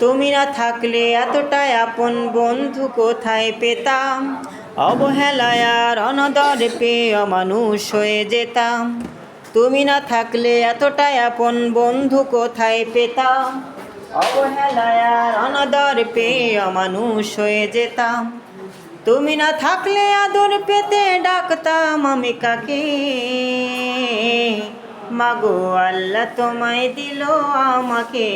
তুমি না থাকলে এতটাই আপন বন্ধু কোথায় পেতাম? অবহেলায় আর অনদর পেয়ে মানুষ হয়ে যেতাম। তুমি না থাকলে এতটাই আপন বন্ধু কোথায় পেতাম? অবহেলায় আর অনদর পেয়ে মানুষ হয়ে যেতাম। তুমি না থাকলে আদর পেতে ডাকতাম আমি কাকে? মাগো আল্লাহ তোমায় দিল আমাকে।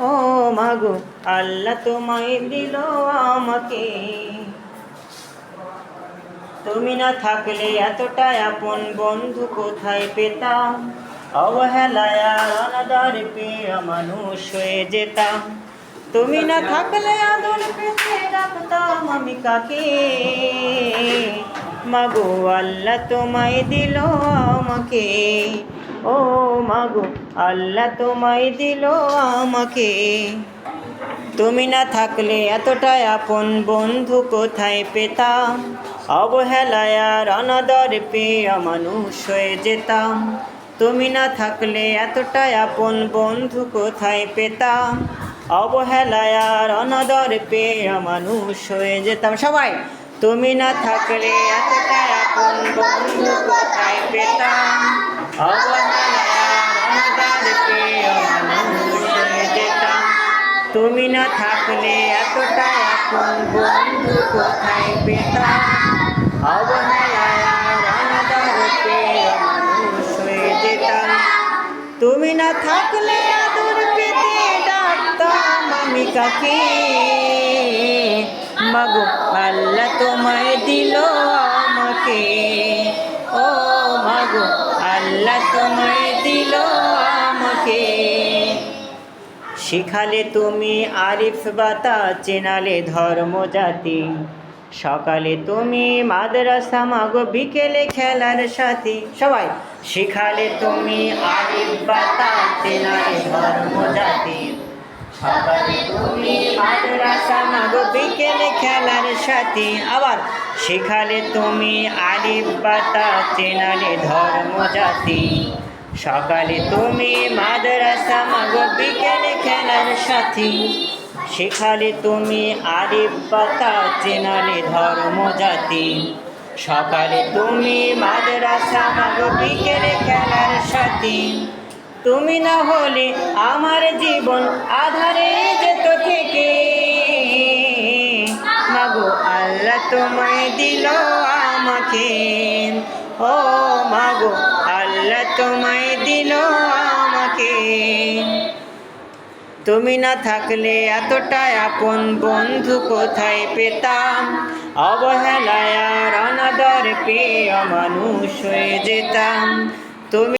ও মাগো, আল্লাহ তোমায় দিল আমাকে। তুমি না থাকলে এতটা আপন বন্ধু কোথায় পেতাম? অবহেলায় অনাদর পেয়ে মানুষ হয়ে যেতাম। তুমি না থাকলে আমি কাকে? মাগো, আল্লাহ তোমায় দিল আমাকে। ও মাগো, আল্লাহ তোমায় দিল আমাকে। তুমি না থাকলে এতটাই আপন বন্ধু কোথায় পেতাম? অবহেলায় আর অনাদর পেয়ে মানুষ হয়ে যেতাম। তুমি না থাকলে এতটাই আপন বন্ধু কোথায় পেতাম? অবহেলায় আর অনাদর পেয়ে মানুষ হয়ে যেতাম। সবাই, তুমি না থাকলে এতটাই আপন বন্ধু কোথায় পেতাম অবহেলায় অনাদর হয়ে যেতাম তুমি না থাকলে এতটা এখন বন্ধু কোথায় পেতাম? অবহেলায় অনাদর হয়ে যেতাম তুমি না থাকলে আদর পেতে ডাকতাম আমি কাকে? মাগো, আল্লাহ তোমায় দিল আমাকে ও মাগো আল্লাহ তোমায় দিল আমাকে। শিখালে তুমি আরিফ বাতা, চেনালে ধর্ম জাতি। সকালে তুমি মাদ্রাসা, মাগো, বিকেলে খেলার সাথী। সবাই, শিখালে তুমি আরিফ বাতা, চেনালে ধর্ম জাতি। সকালে তুমি মাদ্রাসা, মাগো, বিকেলে খেলার সাথী। আবার শিখালে তুমি আরিফ বাতা চেনালে ধর্ম জাতি। সকালে তুমি মাদ্রাসা মাগো বিকেলে খেলার সাথী। শেখালে তুমি আরিফ পাতা চেনালে ধর্ম জাতি। সকালে তুমি মাদ্রাসা মাগো বিকেলে খেলার সাথী। তুমি না হলে আমার জীবন আধারে যেত থেকে তোমায় দিল আমাকে। ও মাগো আল্লাহ তোমায় দিল আমাকে। তুমি না থাকলে এতটা আপন বন্ধু কোথায় পেতাম? অবহেলায় আর অনাদর পেয়ে মানুষ হয়ে যেতাম। তুমি